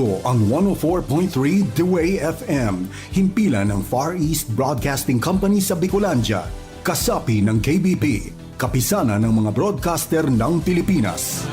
Ito ang 104.3 The Way FM, himpilan ng Far East Broadcasting Company sa Bicolandia, kasapi ng KBP, kapisana ng mga broadcaster ng Pilipinas.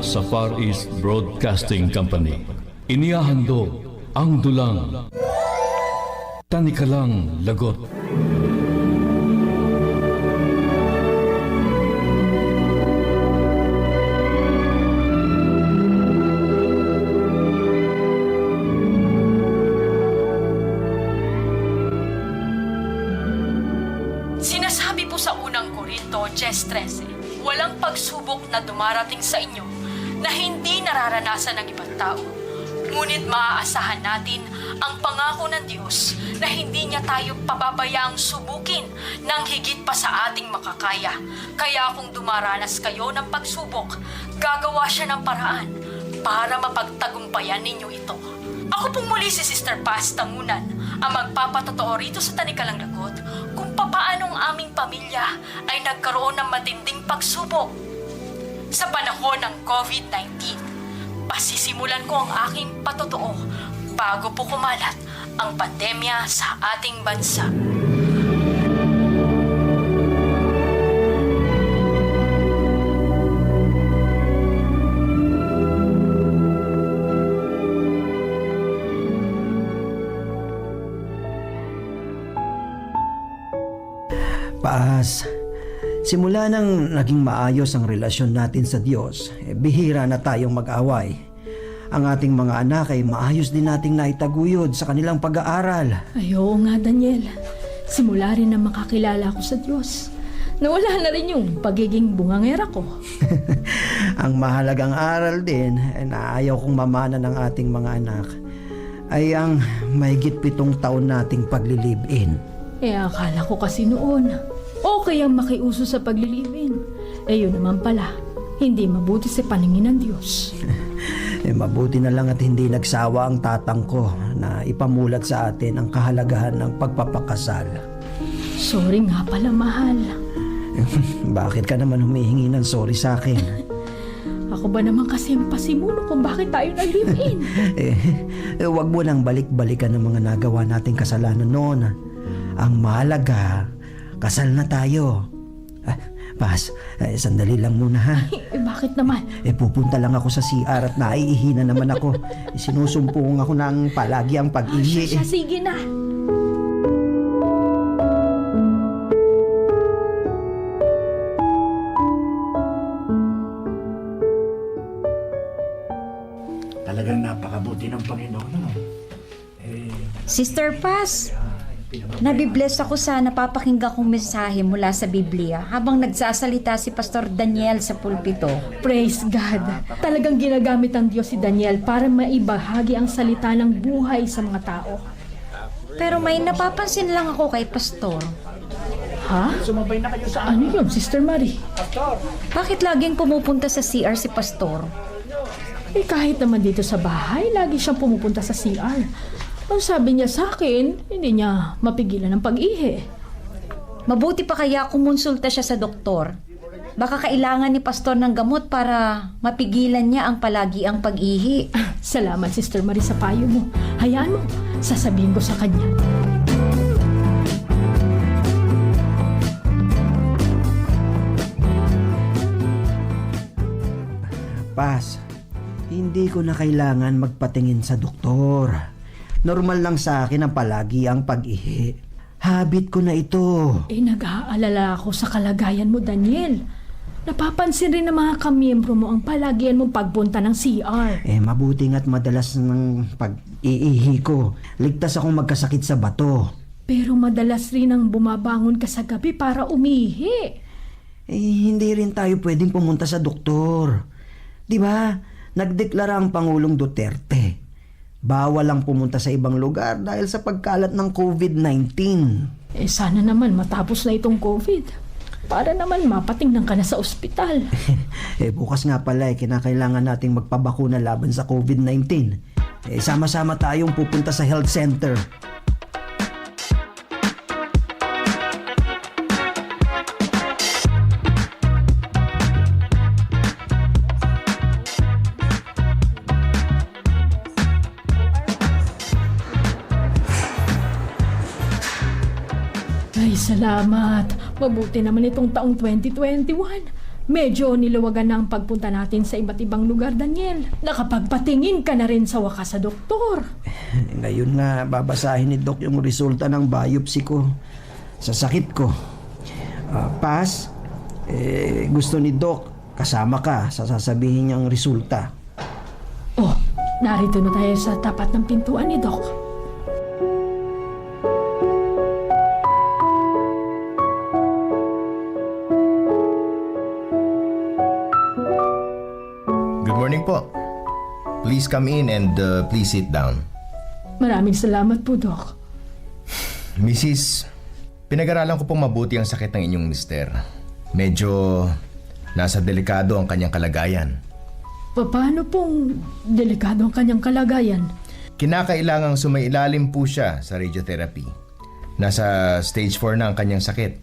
Mula sa Far East Broadcasting Company, inihahandog ang dulang. Tanikalang Lagot. Sinasabi po sa unang Korinto 10.13, walang pagsubok na dumarating sa inyo nararanasan ng ibang tao. Ngunit maaasahan natin ang pangako ng Diyos na hindi niya tayo pababayaang subukin ng higit pa sa ating makakaya. Kaya kung dumaranas kayo ng pagsubok, gagawa siya ng paraan para mapagtagumpayan ninyo ito. Ako pong muli si Sister Paz Tangunan ang magpapatotoo rito sa Tanikalang Lagot kung papaanong aming pamilya ay nagkaroon ng matinding pagsubok sa panahon ng COVID-19. Pasisimulan ko ang aking patotoo bago po kumalat ang pandemya sa ating bansa. Paas, simula nang naging maayos ang relasyon natin sa Diyos, eh, bihira na tayong mag-away. Ang ating mga anak ay maayos din nating naitaguyod sa kanilang pag-aaral. Ay, oo nga, Daniel. Simula rin na makakilala ko sa Diyos. Nawala na rin yung pagiging bungangera ko. ang mahalagang aral din eh, na ayaw kong mamana ng ating mga anak ay ang mahigit pitong taon nating paglilibin. Eh, akala ko kasi noon, okay ang makiuso sa paglilibin. Eh, yun naman pala, hindi mabuti sa paningin ng Diyos. Eh, mabuti na lang at hindi nagsawa ang tatang ko na ipamulat sa atin ang kahalagahan ng pagpapakasal. Sorry nga pala, mahal. Bakit ka naman humihingi ng sorry sa akin? Ako ba naman kasi ang pasimuno kung bakit tayo nag-live-in? eh, eh, wag mo nang balik-balikan ng mga nagawa nating kasalanan noon. Ang mahalaga, kasal na tayo. Ah, Pas, eh, sandali lang muna ha. eh, bakit naman? Eh, pupunta lang ako sa CR at naiihi na naman ako. Eh, sinusumpong ako ng palagi ang Siya, pag-ihi. siya, sige na. Talagang napakabuti ng Panginoon. Ano? Eh, Sister Paz, nabibless ako sa napapakinggan kong mensahe mula sa Biblia habang nagsasalita si Pastor Daniel sa pulpito. Praise God. Talagang ginagamit ng Diyos si Daniel para maibahagi ang salita ng buhay sa mga tao. Pero may napapansin lang ako kay Pastor. Ha? Sumabay na kayo sa... Ano yun, Sister Marie? Bakit laging pumupunta sa CR si Pastor? Eh kahit naman dito sa bahay, lagi siyang pumupunta sa CR. Ang sabi niya sa akin, hindi niya mapigilan ng pag-ihi. Mabuti pa kaya kumonsulta siya sa doktor. Baka kailangan ni Pastor ng gamot para mapigilan niya ang palagi ang pag-ihi. Salamat, Sister Marie, sa payo mo. Hayaan mo, sasabihin ko sa kanya. Pas, hindi ko na kailangan magpatingin sa doktor. Normal lang sa akin ang palagi ang pag-ihi. Habit ko na ito. Eh, nag-aalala ako sa kalagayan mo, Daniel. Napapansin rin ng mga kamiyembro mo ang palagian mong pagpunta ng CR. Eh, mabuti nga't madalas ng pag-iihi ko. Ligtas akong magkasakit sa bato. Pero madalas rin ang bumabangon ka sa gabi para umihi. Eh, hindi rin tayo pwedeng pumunta sa doktor. Di ba? Nagdeklara ang Pangulong Duterte. Bawal lang pumunta sa ibang lugar dahil sa pagkalat ng COVID-19. Eh, sana naman matapos na itong COVID. Para naman mapatingnan ka na sa ospital. Eh bukas nga pala eh, kinakailangan nating magpabakuna laban sa COVID-19. Eh sama-sama tayong pupunta sa health center. Ay, salamat. Mabuti naman itong taong 2021. Medyo niluwagan na ang pagpunta natin sa iba't ibang lugar, Daniel. Nakapagpatingin ka na rin sa wakas sa doktor. Eh, Ngayon nga babasahin ni Doc yung resulta ng biopsy ko sa sakit ko. Ah, pas, eh, gusto ni Doc kasama ka sa sasabihin niyang resulta. Oh, narito na tayo sa tapat ng pintuan ni Doc. Please come in and uh, please sit down. Maraming salamat po, Doc. Mrs., pinag-aralan ko pong mabuti ang sakit ng inyong mister. Medyo nasa delikado ang kanyang kalagayan. Paano pong delikado ang kanyang kalagayan? Kinakailangang sumailalim po siya sa radiotherapy. Nasa stage 4 na ang kanyang sakit.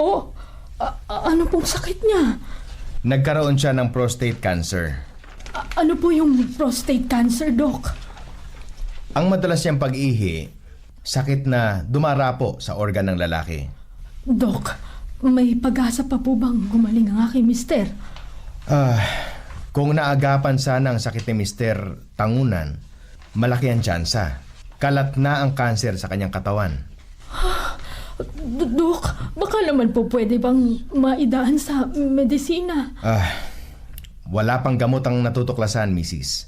Oh, a- a- ano pong sakit niya? Nagkaroon siya ng prostate cancer. A- ano po yung prostate cancer, Doc? Ang madalas niyang pag-ihi, sakit na dumarapo sa organ ng lalaki. Doc, may pag-asa pa po bang gumaling ang aking mister? Ah, kung naagapan sana ang sakit ni Mr. Tangunan, malaki ang tsansa. Kalat na ang kanser sa kanyang katawan. D- Doc, baka naman po pwede bang maidaan sa medisina? Ah, wala pang gamot ang natutuklasan, Mrs.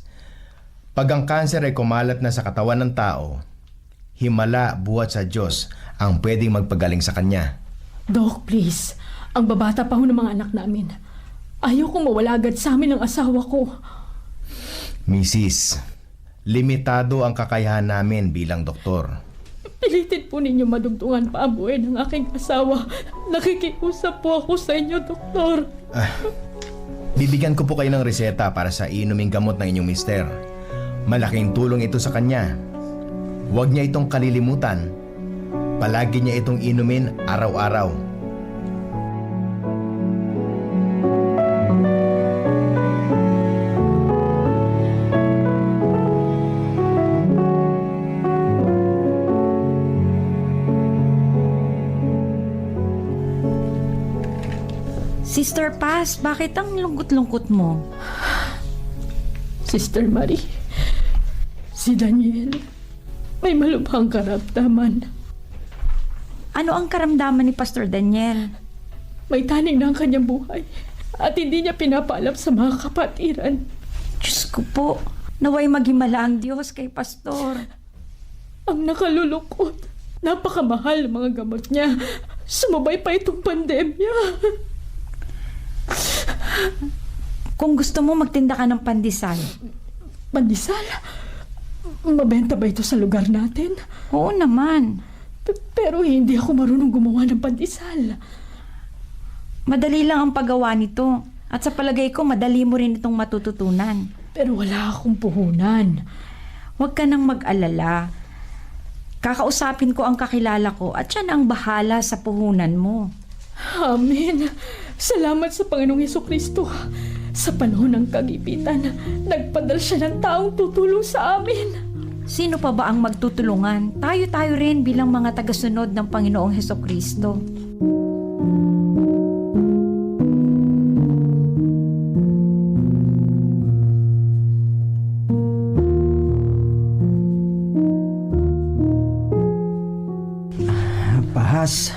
Pag ang kanser ay kumalat na sa katawan ng tao, himala buhat sa Diyos ang pwedeng magpagaling sa kanya. Doc, please. Ang babata pa ho ng mga anak namin. Ayaw kong mawala agad sa amin ang asawa ko. Mrs., limitado ang kakayahan namin bilang doktor. Pilitin po ninyo madugtungan pa ang buhay ng aking asawa. Nakikiusap po ako sa inyo, Doktor. Bibigyan ko po kayo ng reseta para sa inuming gamot ng inyong mister. Malaking tulong ito sa kanya. Huwag niya itong kalilimutan. Palagi niya itong inumin araw-araw. Sister Paz, bakit ang lungkot-lungkot mo? Sister Marie, si Daniel, may malubhang karamdaman. Ano ang karamdaman ni Pastor Daniel? May taning na ang kanyang buhay at hindi niya pinapaalam sa mga kapatiran. Diyos ko po, naway maghimala ang Diyos kay Pastor. Ang nakalulungkot, napakamahal ang mga gamot niya. Sumabay pa itong pandemya. Kung gusto mo, magtinda ka ng pandesal. Pandesal? Mabenta ba ito sa lugar natin? Oo naman. P- pero hindi ako marunong gumawa ng pandesal. Madali lang ang paggawa nito. At sa palagay ko, madali mo rin itong matututunan. Pero wala akong puhunan. Huwag ka nang mag-alala. Kakausapin ko ang kakilala ko at siya na ang bahala sa puhunan mo. Amen. Salamat sa Panginoong Heso Kristo. Sa panahon ng kagipitan, nagpadal siya ng taong tutulong sa amin. Sino pa ba ang magtutulungan? Tayo-tayo rin bilang mga tagasunod ng Panginoong Heso Kristo. Pahas,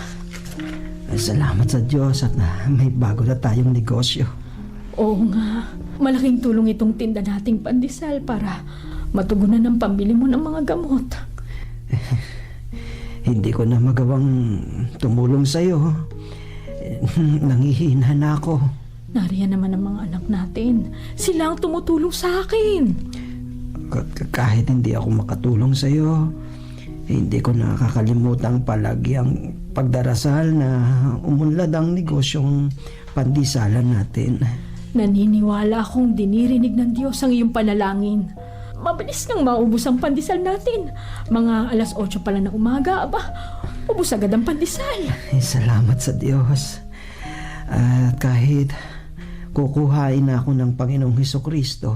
salamat sa Diyos at na may bago na tayong negosyo. Oo nga, malaking tulong itong tinda nating pandesal para matugunan ng pambili mo ng mga gamot. Hindi ko na magawang tumulong sa'yo. Nangihina na ako. Nariyan naman ang mga anak natin. Sila ang tumutulong sa akin. Ka- kahit hindi ako makatulong sa'yo, hindi ko nakakalimutan palagi ang pagdarasal na umunlad ang negosyong pandisalan natin. Naniniwala akong dinirinig ng Diyos ang iyong panalangin. Mabilis ngang maubos ang pandesal natin. Mga alas 8 pa lang ng umaga, aba, ubos agad ang pandesal. Ay, salamat sa Diyos. At kahit kukuhain na ako ng Panginoong Heso Kristo,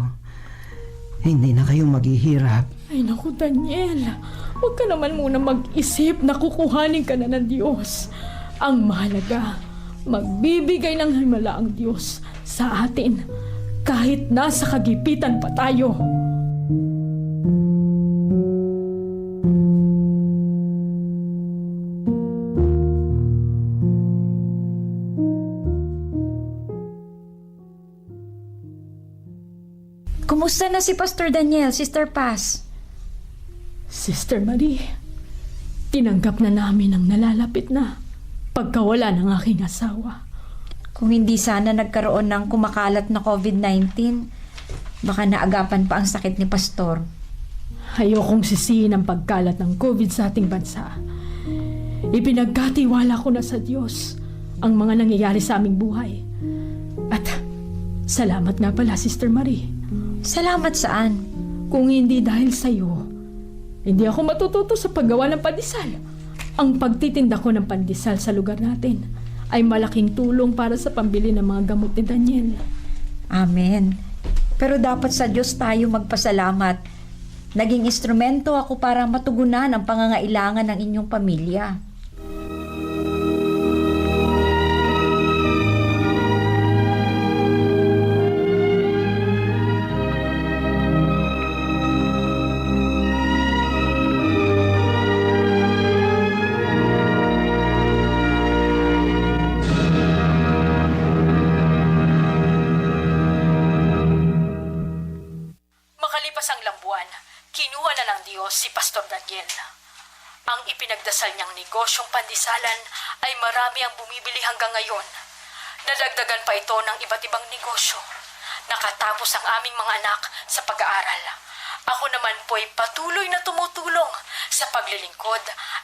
hindi na kayo maghihirap. Ay naku, Daniel, huwag ka naman muna mag-isip na kukuhanin ka na ng Diyos. Ang mahalaga, magbibigay ng himala ang Diyos sa atin kahit nasa kagipitan pa tayo. Kumusta na si Pastor Daniel, Sister Paz? Sister Marie, tinanggap na namin ang nalalapit na pagkawala ng aking asawa. Kung hindi sana nagkaroon ng kumakalat na COVID-19, baka naagapan pa ang sakit ni Pastor. Ayokong sisihin ang pagkalat ng COVID sa ating bansa. Ipinagkatiwala ko na sa Diyos ang mga nangyayari sa aming buhay. At salamat nga pala, Sister Marie. Salamat saan? Kung hindi dahil sa iyo, hindi ako matututo sa paggawa ng pandesal. Ang pagtitinda ko ng pandesal sa lugar natin ay malaking tulong para sa pambili ng mga gamot ni Daniel. Amen. Pero dapat sa Diyos tayo magpasalamat. Naging instrumento ako para matugunan ang pangangailangan ng inyong pamilya. Ang ipinagdasal niyang negosyong pandisalan ay marami ang bumibili hanggang ngayon. Nadagdagan pa ito ng iba't ibang negosyo. Nakatapos ang aming mga anak sa pag-aaral. Ako naman po'y patuloy na tumutulong sa paglilingkod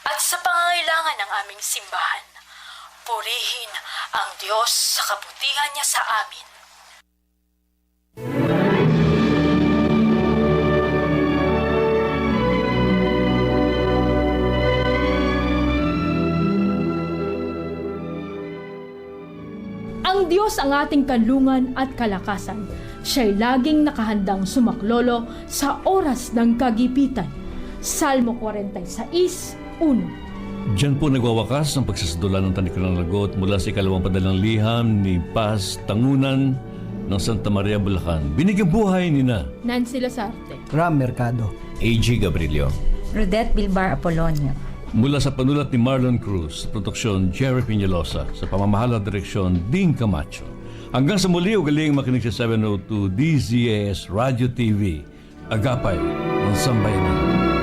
at sa pangangailangan ng aming simbahan. Purihin ang Diyos sa kabutihan niya sa amin. Diyos ang ating kanlungan at kalakasan. Siya'y laging nakahandang sumaklolo sa oras ng kagipitan. Salmo 46.1 Diyan po nagwawakas ang pagsasadula ng Tanikulang Lagot mula sa ikalawang padalang liham ni Paz Tangunan ng Santa Maria, Bulacan. Binigyang buhay ni na Nancy Lazarte. Ram Mercado. A.G. Gabrilio. Rodette Bilbar Apolonio. Mula sa panulat ni Marlon Cruz, produksyon Jerry Piñalosa, sa pamamahala direksyon Dean Camacho. Hanggang sa muli, ugaling makinig sa 702 DZAS Radio TV. Agapay ng Sambayanan.